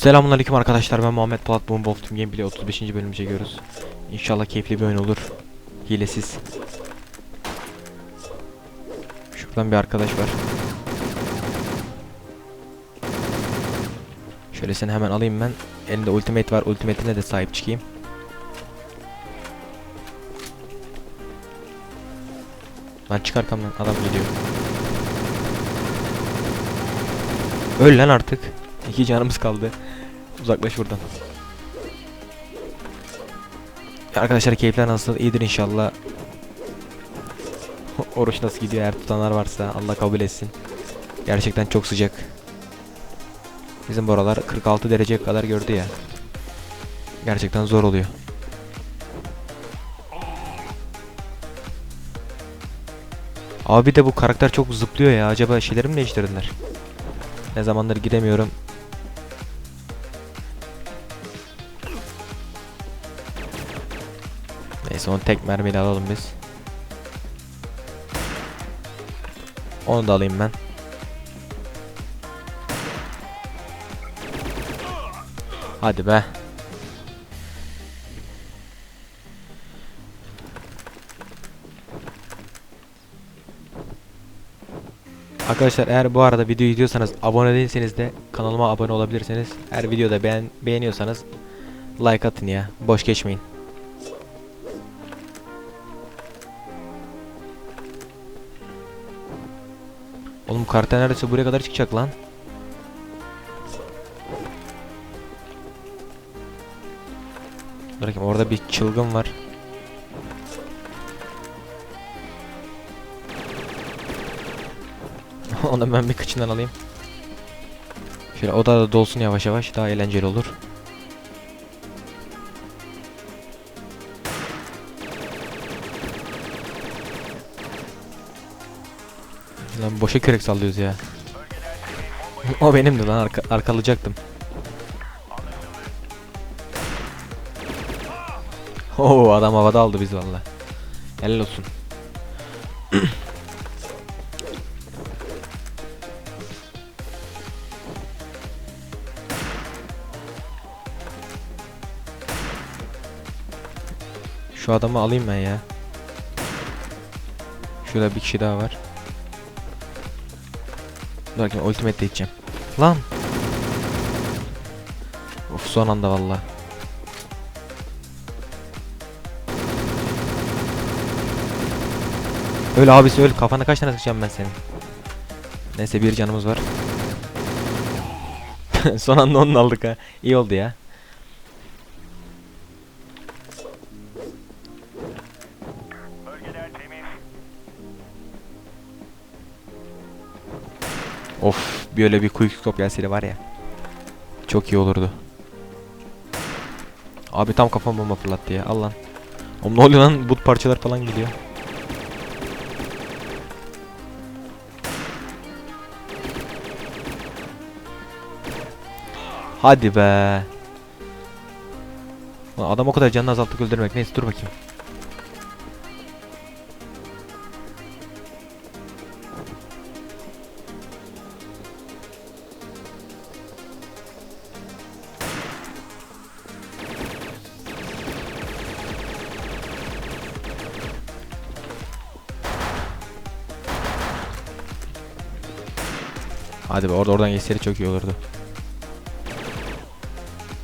Selamünaleyküm arkadaşlar ben Muhammed Polat Boom Wolf Team Gameplay 35. bölümü çekiyoruz. İnşallah keyifli bir oyun olur. Hilesiz. Şuradan bir arkadaş var. Şöyle seni hemen alayım ben. Elinde ultimate var. Ultimate'ine de sahip çıkayım. Lan çık arkamdan adam geliyor. Öl lan artık. İki canımız kaldı. Uzaklaş buradan. Arkadaşlar keyifler nasıl? İyidir inşallah. Oruç nasıl gidiyor? Eğer tutanlar varsa Allah kabul etsin. Gerçekten çok sıcak. Bizim buralar 46 derece kadar gördü ya. Gerçekten zor oluyor. Abi de bu karakter çok zıplıyor ya. Acaba şeyleri mi değiştirdiler? Ne zamandır gidemiyorum. Neyse onu tek mermiyle alalım biz. Onu da alayım ben. Hadi be. Arkadaşlar eğer bu arada videoyu izliyorsanız abone değilseniz de kanalıma abone olabilirsiniz. Her videoda beğen beğeniyorsanız like atın ya. Boş geçmeyin. Oğlum karakter neredeyse buraya kadar çıkacak lan. Bırakayım orada bir çılgın var. Onu ben bir kıçından alayım. Şöyle o da dolsun yavaş yavaş daha eğlenceli olur. Lan boşa kürek sallıyoruz ya. o benimdi lan arka arkalayacaktım. Oo adam havada aldı biz valla. Helal olsun. Şu adamı alayım ben ya. Şurada bir kişi daha var. Dur ultimate de içeceğim. Lan. Of son anda valla. Öl abisi öl. Kafana kaç tane sıkacağım ben senin. Neyse bir canımız var. son anda onu aldık ha. İyi oldu ya. Of böyle bir quick scope gelseydi var ya. Çok iyi olurdu. Abi tam kafam bomba fırlattı ya. Al lan. Oğlum ne oluyor lan? But parçalar falan gidiyor. Hadi be. Adam o kadar canını azalttık öldürmek. Neyse dur bakayım. Hadi be orada oradan geçseydi çok iyi olurdu.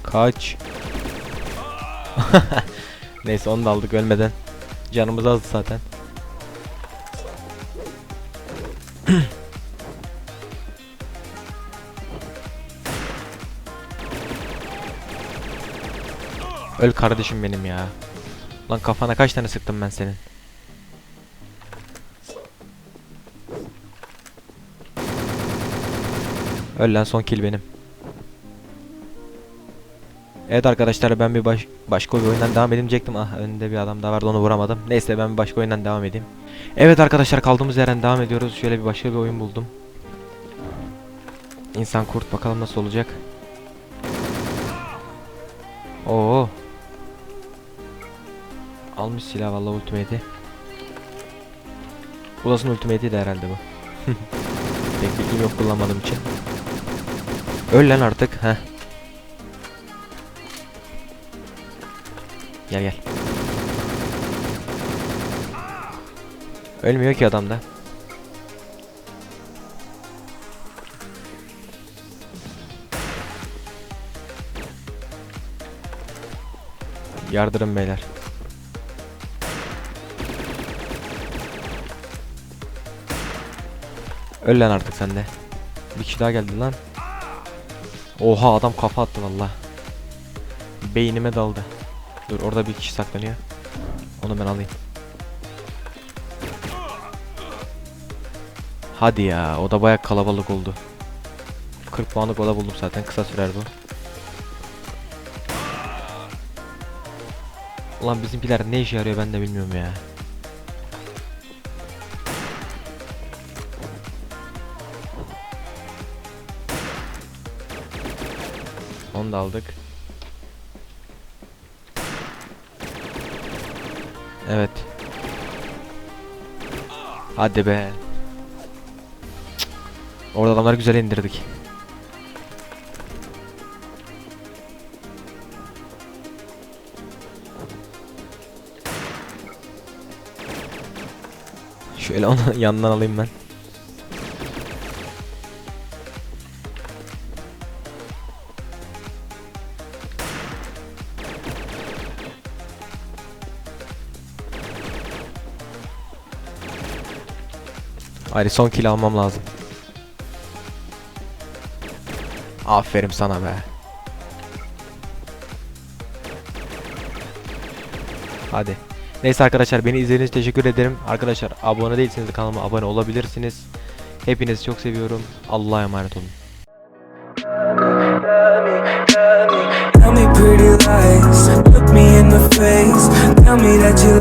Kaç. Neyse onu da aldık ölmeden. Canımız azdı zaten. Öl kardeşim benim ya. Lan kafana kaç tane sıktım ben senin? Öl lan son kill benim. Evet arkadaşlar ben bir baş, başka bir oyundan devam edecektim. Ah önünde bir adam daha vardı onu vuramadım. Neyse ben bir başka oyundan devam edeyim. Evet arkadaşlar kaldığımız yerden devam ediyoruz. Şöyle bir başka bir oyun buldum. İnsan kurt bakalım nasıl olacak. Oo. Almış silah vallahi ultimate'i. Ulas'ın ultimate'i de herhalde bu. Pek yok kullanmadığım için. Öl lan artık. Heh. Gel gel. Ölmüyor ki adam da. Yardırın beyler. Öl lan artık sende. Bir kişi daha geldi lan. Oha adam kafa attı valla. Beynime daldı. Dur orada bir kişi saklanıyor. Onu ben alayım. Hadi ya o da baya kalabalık oldu. 40 puanlık oda buldum zaten kısa sürer bu. Ulan bizimkiler ne işe yarıyor ben de bilmiyorum ya. Onu da aldık. Evet. Hadi be. Orada adamları güzel indirdik. Şöyle onu yandan alayım ben. Hayır son kill almam lazım. Aferin sana be. Hadi. Neyse arkadaşlar beni izlediğiniz için teşekkür ederim. Arkadaşlar abone değilseniz de kanalıma abone olabilirsiniz. Hepinizi çok seviyorum. Allah'a emanet olun. Me pretty lies, look me in the face. Tell me that you